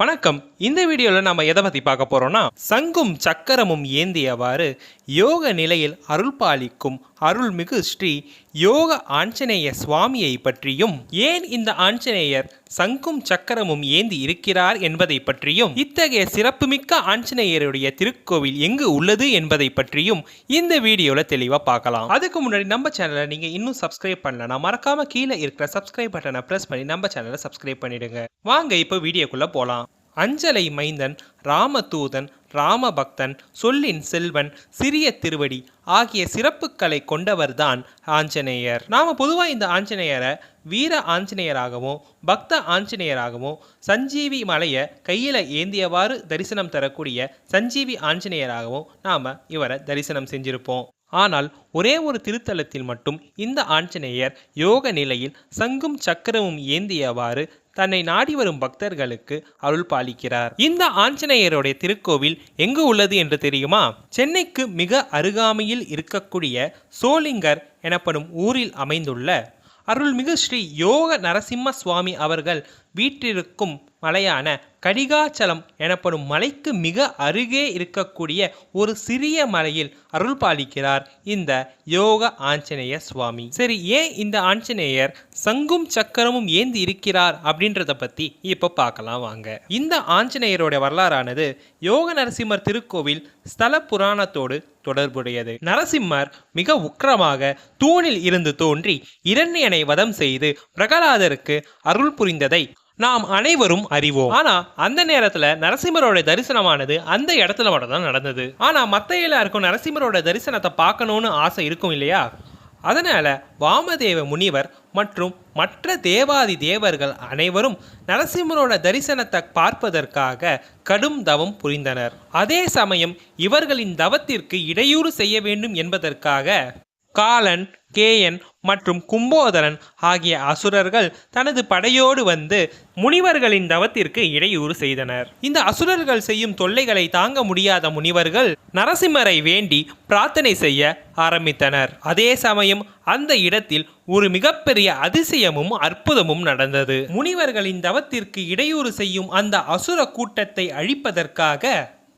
வணக்கம். இந்த வீடியோவில் நம்ம எதை பற்றி பார்க்க போகிறோம்னா சங்கும் சக்கரமும் ஏந்தியவாறு யோக நிலையில் அருள் பாலிக்கும் அருள்மிகு ஸ்ரீ யோக ஆஞ்சநேய சுவாமியை பற்றியும் ஏன் இந்த ஆஞ்சநேயர் சங்கும் சக்கரமும் ஏந்தி இருக்கிறார் என்பதை பற்றியும் இத்தகைய சிறப்புமிக்க ஆஞ்சநேயருடைய திருக்கோவில் எங்கு உள்ளது என்பதை பற்றியும் இந்த வீடியோவில் தெளிவாக பார்க்கலாம். அதுக்கு முன்னாடி நம்ம சேனலை நீங்கள் இன்னும் சப்ஸ்கிரைப் பண்ணலனா மறக்காம கீழே இருக்கிற சப்ஸ்கிரைப் பட்டனை ப்ரெஸ் பண்ணி நம்ம சேனலை சப்ஸ்கிரைப் பண்ணிடுங்க. வாங்க இப்போ வீடியோக்குள்ளே போகலாம் அஞ்சலை மைந்தன் ராமதூதன் ராமபக்தன் சொல்லின் செல்வன் சிறிய திருவடி ஆகிய சிறப்புகளை கொண்டவர்தான் ஆஞ்சநேயர். நாம் பொதுவாக இந்த ஆஞ்சநேயரை வீர ஆஞ்சநேயராகவும் பக்த ஆஞ்சநேயராகவும் சஞ்சீவி மலையை கையில் ஏந்தியவாறு தரிசனம் தரக்கூடிய சஞ்சீவி ஆஞ்சநேயராகவும் நாம் இவரை தரிசனம் செஞ்சிருப்போம். ஆனால் ஒரே ஒரு திருத்தலத்தில் மட்டும் இந்த ஆஞ்சநேயர் யோக நிலையில் சங்கும் சக்கரமும் ஏந்தியவாறு தன்னை நாடி வரும் பக்தர்களுக்கு அருள் பாலிக்கிறார். இந்த ஆஞ்சநேயருடைய திருக்கோவில் எங்கு உள்ளது என்று தெரியுமா? சென்னைக்கு மிக அருகாமையில் இருக்கக்கூடிய சோளிங்கர் எனப்படும் ஊரில் அமைந்துள்ள அருள்மிகு ஸ்ரீ யோக நரசிம்ம சுவாமி அவர்கள் வீற்றிருக்கும் மலையான கடிகாச்சலம் எனப்படும் மலைக்கு மிக அருகே இருக்கக்கூடிய ஒரு சிறிய மலையில் அருள் பாலிக்கிறார் இந்த யோக ஆஞ்சநேய சுவாமி. சரி ஏன் இந்த ஆஞ்சநேயர் சங்கும் சக்கரமும் ஏந்தி இருக்கிறார் அப்படின்றத பத்தி இப்ப பார்க்கலாம் வாங்க. இந்த ஆஞ்சநேயரோட வரலாறானது யோக நரசிம்மர் திருக்கோவில் ஸ்தல புராணத்தோடு தொடர்புடையது. நரசிம்மர் மிக உக்கிரமாக தூணில் இருந்து தோன்றி இரண்யனை வதம் செய்து பிரகலாதருக்கு அருள் புரிந்ததை நாம் அனைவரும் அறிவோம். ஆனா அந்த நேரத்துல நரசிம்மரோட தரிசனமானது அந்த இடத்துல மட்டும் தான் நடந்தது. ஆனா மத்த எல்லாருக்கும் நரசிம்மரோட தரிசனத்தை பார்க்கணும்னு ஆசை இருக்கும் இல்லையா? அதனால வாமதேவ முனிவர் மற்றும் மற்ற தேவாதி தேவர்கள் அனைவரும் நரசிம்மரோட தரிசனத்தை பார்ப்பதற்காக கடும் தவம் புரிந்தனர். அதே சமயம் இவர்களின் தவத்திற்கு இடையூறு செய்ய வேண்டும் என்பதற்காக காலன் கேயன் மற்றும் கும்போதரன் ஆகிய அசுரர்கள் தனது படையோடு வந்து முனிவர்களின் தவத்திற்கு இடையூறு செய்தனர். இந்த அசுரர்கள் செய்யும் தொல்லைகளை தாங்க முடியாத முனிவர்கள் நரசிம்மரை வேண்டி பிரார்த்தனை செய்ய ஆரம்பித்தனர். அதே சமயம் அந்த இடத்தில் ஒரு மிகப்பெரிய அதிசயமும் அற்புதமும் நடந்தது. முனிவர்களின் தவத்திற்கு இடையூறு செய்யும் அந்த அசுர கூட்டத்தை அழிப்பதற்காக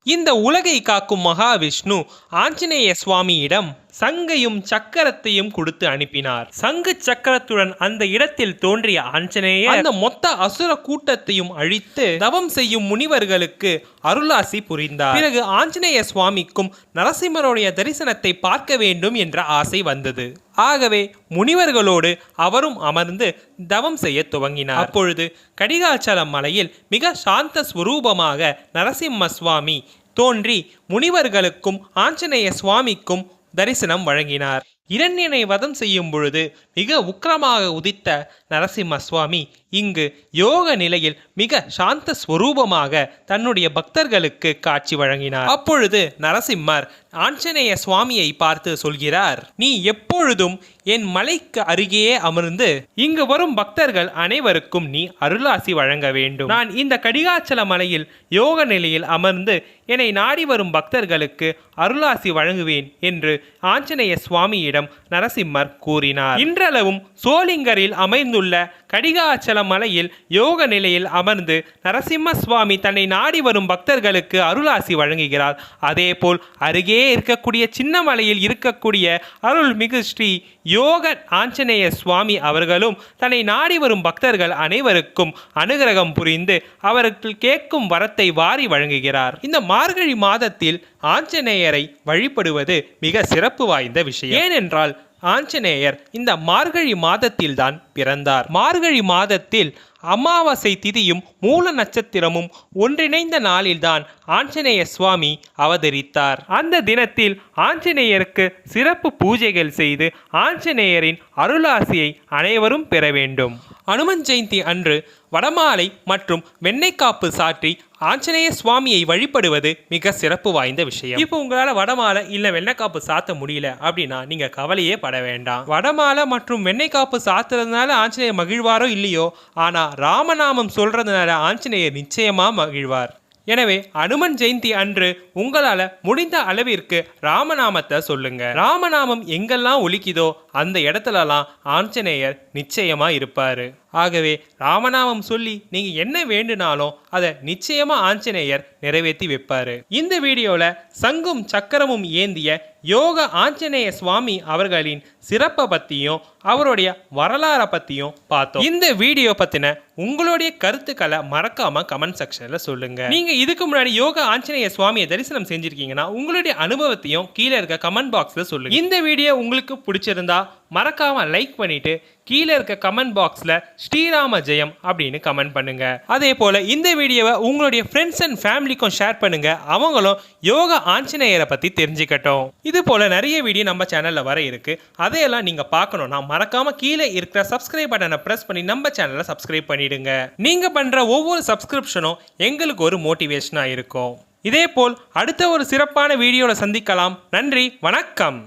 இந்த உலகை காக்கும் மகாவிஷ்ணு ஆஞ்சநேய சுவாமியிடம் சங்கையும் சக்கரத்தையும் கொடுத்து அனுப்பினார். சங்கு சக்கரத்துடன் அந்த இடத்தில் தோன்றிய ஆஞ்சநேயர் அந்த மொத்த அசுர கூட்டத்தையும் அழித்து தவம் செய்யும் முனிவர்களுக்கு அருளாசி புரிந்தார். பிறகு ஆஞ்சநேய சுவாமிக்கும் நரசிம்மருடைய தரிசனத்தை பார்க்க வேண்டும் என்ற ஆசை வந்தது. ஆகவே முனிவர்களோடு அவரும் அமர்ந்து தவம் செய்ய துவங்கினார். அப்பொழுது கடிகாச்சலம் மலையில் மிக சாந்த ஸ்வரூபமாக நரசிம்ம சுவாமி தோன்றி முனிவர்களுக்கும் ஆஞ்சநேய சுவாமிக்கும் தரிசனம் வழங்கினார். இரண்டினை வதம் செய்யும் பொழுது மிக உக்கிரமாக உதித்த நரசிம்ம சுவாமி இங்கு யோக நிலையில் மிக சாந்த ஸ்வரூபமாக தன்னுடைய பக்தர்களுக்கு காட்சி வழங்கினார். அப்பொழுது நரசிம்மர் ஆஞ்சநேய சுவாமியை பார்த்து சொல்கிறார் நீ எப்பொழுதும் என் மலைக்கு அருகே அமர்ந்து இங்கு வரும் பக்தர்கள் அனைவருக்கும் நீ அருளாசி வழங்க வேண்டும். நான் இந்த கடிகாச்சல மலையில் யோக நிலையில் அமர்ந்து என்னை நாடி வரும் பக்தர்களுக்கு அருளாசி வழங்குவேன் என்று ஆஞ்சநேய சுவாமியிடம் நரசிம்மர் கூறினார். இன்றளவும் சோளிங்கரில் அமைந்துள்ள கடிகாச்சல மலையில் யோக நிலையில் அமர்ந்து நரசிம்ம சுவாமி தன்னை நாடி வரும் பக்தர்களுக்கு அருளாசி வழங்குகிறார். அதேபோல் அருகே இருக்கக்கூடிய சின்ன மலையில் இருக்கக்கூடிய அருள்மிகு ஸ்ரீ யோக ஆஞ்சநேய சுவாமி அவர்களும் தன்னை நாடி வரும் பக்தர்கள் அனைவருக்கும் அனுகிரகம் புரிந்து அவர்கள் கேட்கும் வரத்தை வாரி வழங்குகிறார். இந்த மார்கழி மாதத்தில் ஆஞ்சநேயரை வழிபடுவது மிக சிறப்பு வாய்ந்த விஷயம். ஏனென்றால் ஆஞ்சநேயர் இந்த மார்கழி மாதத்தில்தான் பிறந்தார். மார்கழி மாதத்தில் அமாவாசை திதியும் மூல நட்சத்திரமும் ஒன்றிணைந்த நாளில்தான் ஆஞ்சநேய சுவாமி அவதரித்தார். அந்த தினத்தில் ஆஞ்சநேயருக்கு சிறப்பு பூஜைகள் செய்து ஆஞ்சநேயரின் அருளாசியை அனைவரும் பெற வேண்டும். அனுமன் ஜெயந்தி அன்று வடமாலை மற்றும் வெண்ணெய்க்காப்பு சாற்றி ஆஞ்சநேய சுவாமியை வழிபடுவது மிக சிறப்பு வாய்ந்த விஷயம். இப்போ உங்களால் வடமாலை இல்லை வெண்ணெய்க்காப்பு சாத்த முடியல அப்படின்னா நீங்கள் கவலையே பட வேண்டாம். வடமாலை மற்றும் வெண்ணெய்க்காப்பு சாத்துறதுனால ஆஞ்சநேயர் மகிழ்வாரோ இல்லையோ? ஆனால் ராமநாமம் சொல்கிறதுனால ஆஞ்சநேயர் நிச்சயமாக மகிழ்வார். எனவே அனுமன் ஜெயந்தி அன்று உங்களால் முடிந்த அளவிற்கு ராமநாமத்தை சொல்லுங்க. ராமநாமம் எங்கெல்லாம் ஒலிக்குதோ அந்த இடத்துலலாம் ஆஞ்சநேயர் நிச்சயமாக இருப்பார். ஆகவே ராமநாமம் சொல்லி நீங்கள் என்ன வேண்டுனாலும் அதை நிச்சயமாக ஆஞ்சநேயர் நிறைவேற்றி வைப்பார். இந்த வீடியோவில் சங்கும் சக்கரமும் ஏந்திய யோக ஆஞ்சநேய சுவாமி அவர்களின் சிறப்பை பற்றியும் அவருடைய வரலாறை பற்றியும் பார்த்தோம். இந்த வீடியோ பற்றின உங்களுடைய கருத்துக்களை மறக்காம கமெண்ட் செக்ஷன்ல சொல்லுங்க. நீங்க இதுக்கு முன்னாடி யோக ஆஞ்சநேய சுவாமியை தரிசனம் செஞ்சிருக்கீங்கன்னா உங்களுடைய அனுபவத்தையும் கீழே இருக்க கமெண்ட் பாக்ஸ்ல சொல்லுங்க. இந்த வீடியோ உங்களுக்கு பிடிச்சிருந்தா மறக்காம லைக் பண்ணிட்டு கீழே இருக்க கமெண்ட் பாக்ஸில் ஸ்ரீராம ஜெயம் அப்படின்னு கமெண்ட் பண்ணுங்க. அதே போல் இந்த வீடியோவை உங்களுடைய ஃப்ரெண்ட்ஸ் அண்ட் ஃபேமிலிக்கும் ஷேர் பண்ணுங்க. அவங்களும் யோகா ஆஞ்சநேயரை பற்றி தெரிஞ்சுக்கட்டும். இது போல் நிறைய வீடியோ நம்ம சேனலில் வர இருக்கு. அதையெல்லாம் நீங்கள் பார்க்கணும்னா மறக்காம கீழே இருக்கிற சப்ஸ்கிரைப் பட்டனை ப்ரெஸ் பண்ணி நம்ம சேனலை சப்ஸ்கிரைப் பண்ணிடுங்க. நீங்கள் பண்ணுற ஒவ்வொரு சப்ஸ்கிரிப்ஷனும் எங்களுக்கு ஒரு மோட்டிவேஷனாக இருக்கும். இதே போல் அடுத்த ஒரு சிறப்பான வீடியோவில் சந்திக்கலாம். நன்றி வணக்கம்.